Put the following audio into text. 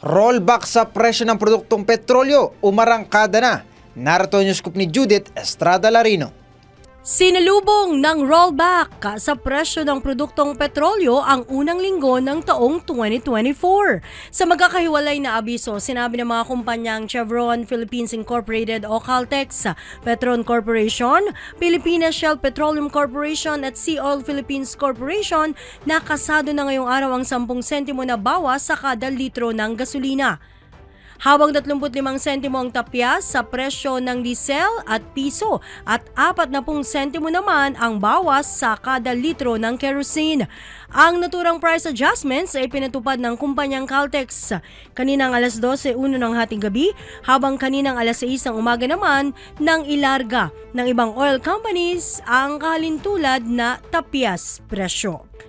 Rollback sa presyo ng produktong petrolyo, umarangkada na. Narito ang scoop ni Judith Estrada Larino. Sinalubong ng rollback sa presyo ng produktong petrolyo ang unang linggo ng taong 2024. Sa magkakahiwalay na abiso, sinabi ng mga kumpanyang Chevron Philippines Incorporated o Caltex, Petron Corporation, Pilipinas Shell Petroleum Corporation at Sea Oil Philippines Corporation na kasado na ngayong araw ang 10 sentimo na bawas sa kada litro ng gasolina habang 35 sentimo ang tapyas sa presyo ng diesel at piso at 40 sentimo naman ang bawas sa kada litro ng kerosene. Ang naturang price adjustments ay pinatupad ng kumpanyang Caltex kaninang alas 12 uno ng hating gabi habang kaninang alas 6 ng umaga naman ng ilarga ng ibang oil companies ang kahalintulad na tapyas presyo.